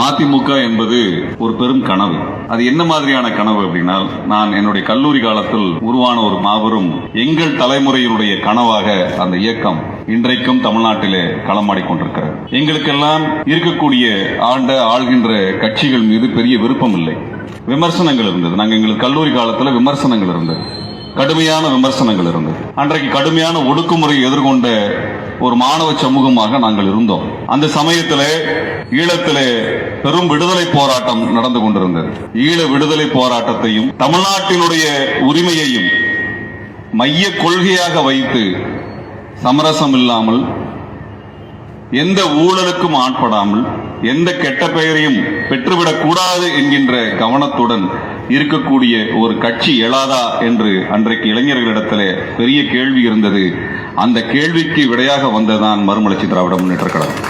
மதிமுக என்பது ஒரு பெரும் கனவு. அது என்ன மாதிரியான கனவு அப்படின்னா நான் என்னுடைய கல்லூரி காலத்தில் உருவான ஒரு மாபெரும் எங்கள் தலைமுறையினுடைய கனவாக அந்த இயக்கம் இன்றைக்கும் தமிழ்நாட்டிலே களமாடிக்கொண்டிருக்கிறது எங்களுக்கெல்லாம் இருக்கக்கூடிய ஆண்ட ஆள்கின்ற கட்சிகள் மீது பெரிய விருப்பம் இல்லை விமர்சனங்கள் இருந்தது. நாங்கள் எங்களுக்கு கல்லூரி காலத்தில் விமர்சனங்கள் இருந்தது. கடுமையான விமர்சனங்கள் இருந்தது. அன்றைக்கு கடுமையான ஒடுக்குமுறை எதிர்கொண்ட ஒரு மாணவ சமூகமாக நாங்கள் இருந்தோம். அந்த சமயத்திலே ஈழத்திலே பெரும் விடுதலை போராட்டம் நடந்து கொண்டிருந்தது. ஈழ விடுதலை போராட்டத்தையும் தமிழ்நாட்டினுடைய உரிமையையும் மைய கொள்கையாக வைத்து சமரசம் இல்லாமல் எந்த ஊழலுக்கும் ஆட்படாமல் எந்த கெட்ட பெயரையும் பெற்றுவிடக் கூடாது என்கின்ற கவனத்துடன் இருக்கக்கூடிய ஒரு கட்சி எழாதா என்று அன்றைக்கு இளைஞர்களிடத்திலே பெரிய கேள்வி இருந்தது. அந்த கேள்விக்கு விடையாக வந்ததுதான் மறுமலர்ச்சி திராவிட முன்னேற்ற கழகம்.